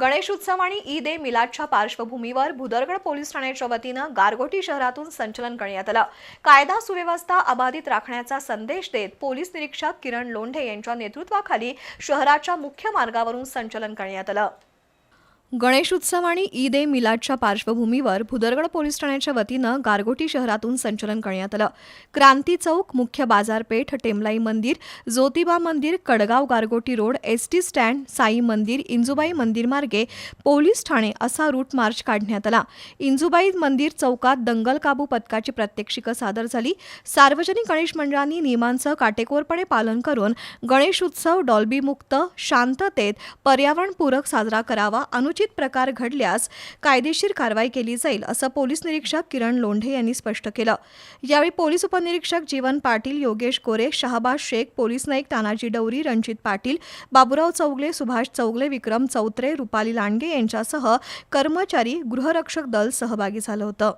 गणेशोत्सव आणि ईद ए मिलादच्या पार्श्वभूमीवर भुदरगड पोलीस ठाण्याच्या वतीनं गारगोटी शहरातून संचलन करण्यात आलं. कायदा सुव्यवस्था अबाधित राखण्याचा संदेश देत पोलीस निरीक्षक किरण लोंढे यांच्या नेतृत्वाखाली शहराच्या मुख्य मार्गावरून संचलन करण्यात आलं. गणेशोत्सव आणि ईद ए मिलादच्या पार्श्वभूमीवर भुदरगड पोलीस ठाण्याच्या वतीनं गारगोटी शहरातून संचलन करण्यात आलं. क्रांती चौक मुख्य बाजारपेठ टेमलाई मंदिर ज्योतिबा मंदिर Kadgaon Gargoti road S T stand Sai मंदिर इंजुबाई मंदिर मार्गे पोलीस ठाणे असा रूट मार्च काढण्यात आला. इंजुबाई मंदिर चौकात दंगल काबू पथकाची प्रात्यक्षिकं सादर झाली. सार्वजनिक गणेश मंडळांनी नियमांचं काटेकोरपणे पालन करून गणेश उत्सव शांततेत पर्यावरणपूरक साजरा करावा अनु अनुचित प्रकार घडल्यास कायदेशीर कारवाई केली जाईल असं पोलीस निरीक्षक किरण लोंढे यांनी स्पष्ट केलं. यावेळी पोलीस उपनिरीक्षक जीवन पाटील योगेश गोरे शहाबाज शेख पोलीस नाईक तानाजी डवरी रणजित पाटील बाबुराव चौगले सुभाष चौगले विक्रम चौत्रे रुपाली लांडगे यांच्यासह कर्मचारी गृहरक्षक दल सहभागी झालं होतं.